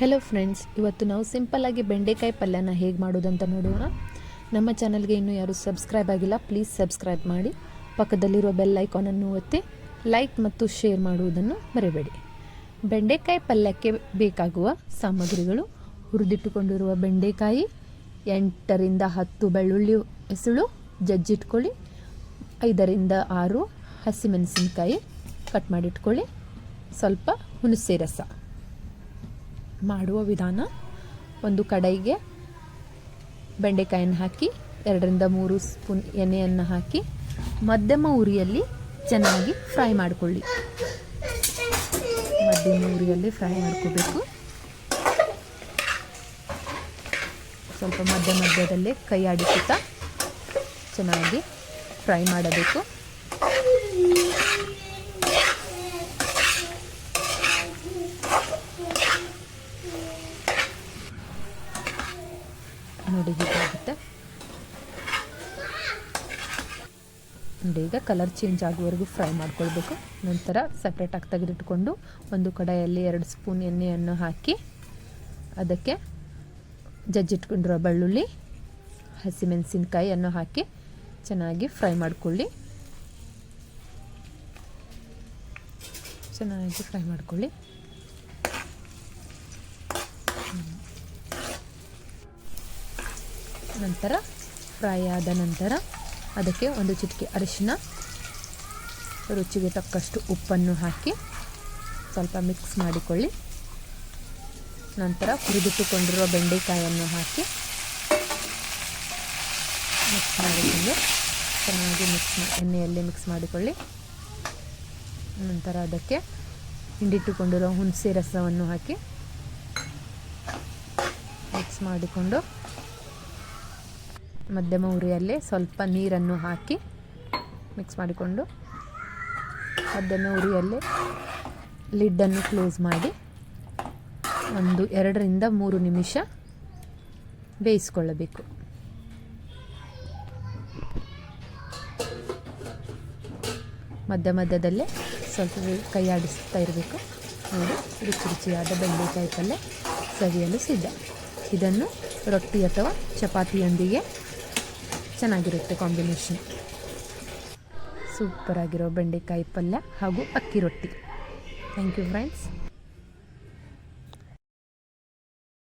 Hello friends ಇವತ್ತು ನಾವು ಸಿಂಪಲ್ಲಾಗಿ ಬೆಂಡೆಕಾಯಿ ಪಲ್ಯನ ಹೇಗೆ ಮಾಡೋದಂತ ನೋಡೋಣ. ನಮ್ಮ ಚಾನಲ್ಗೆ ಇನ್ನೂ ಯಾರು ಸಬ್ಸ್ಕ್ರೈಬ್ ಆಗಿಲ್ಲ ಪ್ಲೀಸ್ ಸಬ್ಸ್ಕ್ರೈಬ್ ಮಾಡಿ. ಪಕ್ಕದಲ್ಲಿರೋ ಬೆಲ್ ಐಕಾನನ್ನು ಒತ್ತಿ ಲೈಕ್ ಮತ್ತು ಶೇರ್ ಮಾಡುವುದನ್ನು ಮರೆಯಬೇಡಿ ಬೆಂಡೆಕಾಯಿ ಪಲ್ಯಕ್ಕೆ ಬೇಕಾಗುವ ಸಾಮಗ್ರಿಗಳು, ಹುರಿದಿಟ್ಟುಕೊಂಡಿರುವ ಬೆಂಡೆಕಾಯಿ, ಎಂಟರಿಂದ ಹತ್ತು ಬೆಳ್ಳುಳ್ಳಿ ಹೆಸಳು, ಜಜ್ಜಿಟ್ಕೊಳ್ಳಿ, ಐದರಿಂದ ಆರು ಹಸಿಮೆಣಸಿನಕಾಯಿ ಕಟ್ ಮಾಡಿಟ್ಕೊಳ್ಳಿ, ಸ್ವಲ್ಪ ಹುಣಸೆ ರಸ. ಮಾಡುವ ವಿಧಾನ. ಒಂದು ಕಡಾಯಿಗೆ ಬೆಂಡೆಕಾಯನ್ನು ಹಾಕಿ, ಎರಡರಿಂದ ಮೂರು ಸ್ಪೂನ್ ಎಣ್ಣೆಯನ್ನು ಹಾಕಿ, ಮಧ್ಯಮ ಉರಿಯಲ್ಲಿ ಚೆನ್ನಾಗಿ ಫ್ರೈ ಮಾಡಿಕೊಳ್ಳಿ. ಮಧ್ಯಮ ಉರಿಯಲ್ಲಿ ಫ್ರೈ ಮಾಡ್ಕೋಬೇಕು. ಸ್ವಲ್ಪ ಮಧ್ಯ ಮಧ್ಯದಲ್ಲೇ ಕೈ ಆಡಿಸುತ್ತಾ ಚೆನ್ನಾಗಿ ಫ್ರೈ ಮಾಡಬೇಕು. ನೋಡಿ ಹೀಗಾಗುತ್ತೆ. ನೋಡಿ ಈಗ ಕಲರ್ ಚೇಂಜ್ ಆಗುವವರೆಗೂ ಫ್ರೈ ಮಾಡ್ಕೊಳ್ಬೇಕು. ನಂತರ ಸಪ್ರೇಟಾಗಿ ತೆಗೆದಿಟ್ಕೊಂಡು ಒಂದು ಕಡಾಯಲ್ಲಿ ಎರಡು ಸ್ಪೂನ್ ಎಣ್ಣೆಯನ್ನು ಹಾಕಿ ಅದಕ್ಕೆ ಜಜ್ಜಿಟ್ಕೊಂಡಿರೋ ಬೆಳ್ಳುಳ್ಳಿ, ಹಸಿಮೆಣಸಿನ್ಕಾಯಿಯನ್ನು ಹಾಕಿ ಚೆನ್ನಾಗಿ ಫ್ರೈ ಮಾಡಿಕೊಳ್ಳಿ. ಚೆನ್ನಾಗಿ ಫ್ರೈ ಮಾಡ್ಕೊಳ್ಳಿ. ನಂತರ, ಫ್ರೈ ಆದ ನಂತರ ಅದಕ್ಕೆ ಒಂದು ಚಿಟಿಕೆ ಅರಿಶಿನ, ರುಚಿಗೆ ತಕ್ಕಷ್ಟು ಉಪ್ಪನ್ನು ಹಾಕಿ ಸ್ವಲ್ಪ ಮಿಕ್ಸ್ ಮಾಡಿಕೊಳ್ಳಿ. ನಂತರ ಹುರಿದಿಟ್ಟುಕೊಂಡಿರುವ ಬೆಂಡೆಕಾಯನ್ನು ಹಾಕಿ ಮಿಕ್ಸ್ ಮಾಡಿಕೊಂಡು ಚೆನ್ನಾಗಿ ಮಿಕ್ಸ್ ಎಣ್ಣೆಯಲ್ಲಿ ಮಿಕ್ಸ್ ಮಾಡಿಕೊಳ್ಳಿ. ನಂತರ ಅದಕ್ಕೆ ಹಿಂಡಿಟ್ಟುಕೊಂಡಿರೋ ಹುಣಸೆ ರಸವನ್ನು ಹಾಕಿ ಮಿಕ್ಸ್ ಮಾಡಿಕೊಂಡು ಮಧ್ಯಮ ಉರಿಯಲ್ಲಿ ಸ್ವಲ್ಪ ನೀರನ್ನು ಹಾಕಿ ಮಿಕ್ಸ್ ಮಾಡಿಕೊಂಡು ಮಧ್ಯಮ ಉರಿಯಲ್ಲಿ ಲಿಡ್ಡನ್ನು ಕ್ಲೋಸ್ ಮಾಡಿ ಒಂದು ಎರಡರಿಂದ ಮೂರು ನಿಮಿಷ ಬೇಯಿಸ್ಕೊಳ್ಳಬೇಕು. ಮಧ್ಯ ಮಧ್ಯದಲ್ಲೇ ಸ್ವಲ್ಪ ಕೈ ಆಡಿಸ್ತಾ ಇರಬೇಕು. ನೋಡಿ, ರುಚಿ ರುಚಿಯಾದ ಬೆಂಡೆಕಾಯಿ ಪಲ್ಯ ಸವಿಯಲು ಸಿದ್ಧ. ಇದನ್ನು ರೊಟ್ಟಿ ಅಥವಾ ಚಪಾತಿಯೊಂದಿಗೆ ಚೆನ್ನಾಗಿರುತ್ತೆ ಕಾಂಬಿನೇಷನ್. ಸೂಪರಾಗಿರೋ ಬೆಂಡೆಕಾಯಿ ಪಲ್ಯ ಹಾಗೂ ಅಕ್ಕಿ ರೊಟ್ಟಿ. Thank you friends